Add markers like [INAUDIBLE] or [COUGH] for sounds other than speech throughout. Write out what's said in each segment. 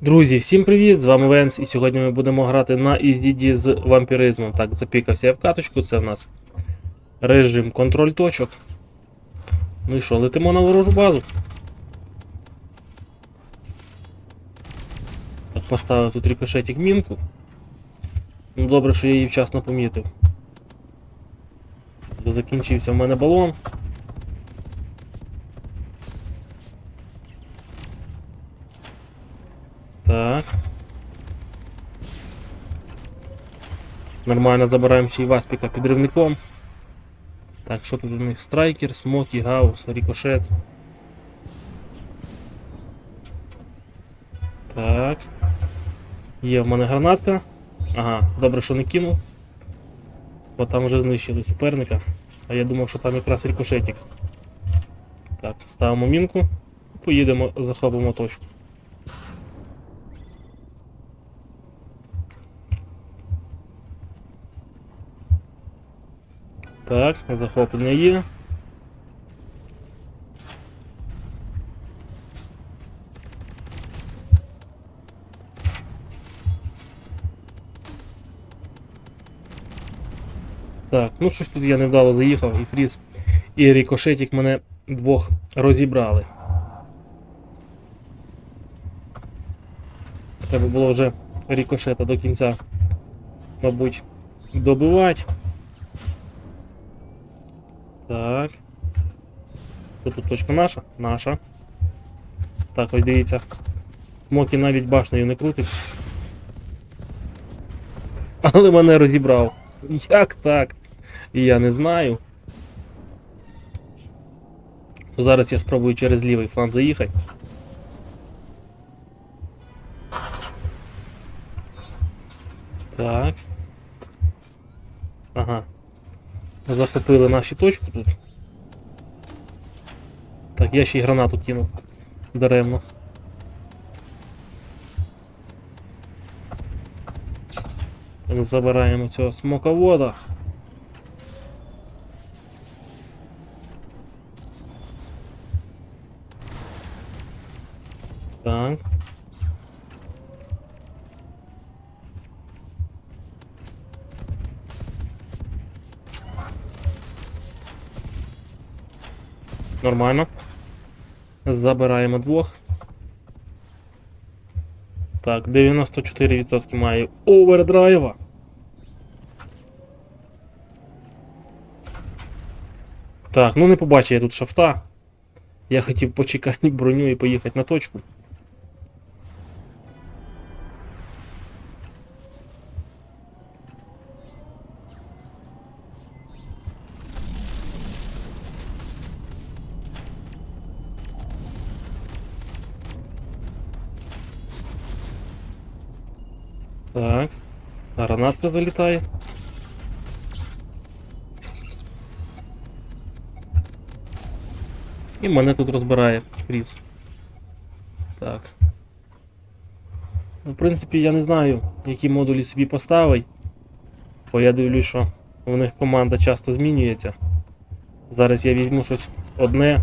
Друзі, всім привіт! З вами Венс, і сьогодні ми будемо грати на ESDD з вампіризмом. Так, запікався я в каточку, це в нас режим контроль точок. Ну і що, летимо на ворожу базу. Так, поставив тут рикошетик мінку. Ну, добре, що я її вчасно помітив. Закінчився в мене балон. Так. Нормально забираємо ще й Васпіка підривником. Так, що тут у них? Страйкер, Смокі, Гаус, Рікошет. Так. Є в мене гранатка. Ага, добре, що не кинув. Бо там вже знищили суперника. А я думав, що там якраз рикошетик. Так, ставимо мінку. Поїдемо, захопимо точку. Так, захоплення є. Так, ну щось тут я невдало заїхав, і Фріз, і рикошетик мене двох розібрали. Треба було вже рикошета до кінця, мабуть, добивати. Так. Що тут точка наша? Наша. Так, ось дивіться. Мокі навіть башнею не крутить. Але мене розібрав. Як так? Я не знаю. Зараз я спробую через лівий фланг заїхати. Так. Ага. Захопили наші точку тут. Так, я ще й гранату кинув. Даремно. Забираємо цього смоковода. Так. Нормально. Забираємо двох. Так, 94% має овердрайва. Так, ну не побачу я тут шафта. Я хотів почекати броню і поїхати на точку. Так. Гранатка залітає. І мене тут розбирає Кріс. Так. Ну, в принципі, я не знаю, які модулі собі поставить. Бо я дивлюсь, що у них команда часто змінюється. Зараз я візьму щось одне,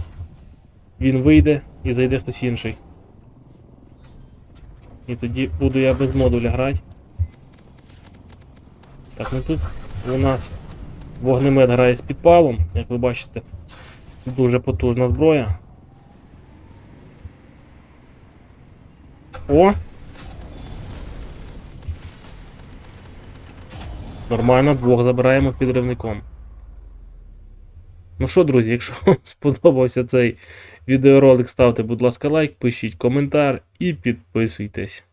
він вийде і зайде хтось інший. І тоді буду я без модуля грати. Так, ну тут у нас вогнемет грає з підпалом, як ви бачите, дуже потужна зброя. О! Нормально, двох забираємо підривником. Ну що, друзі, якщо вам [LAUGHS] сподобався цей відеоролик, ставте, будь ласка, лайк, пишіть коментар і підписуйтесь.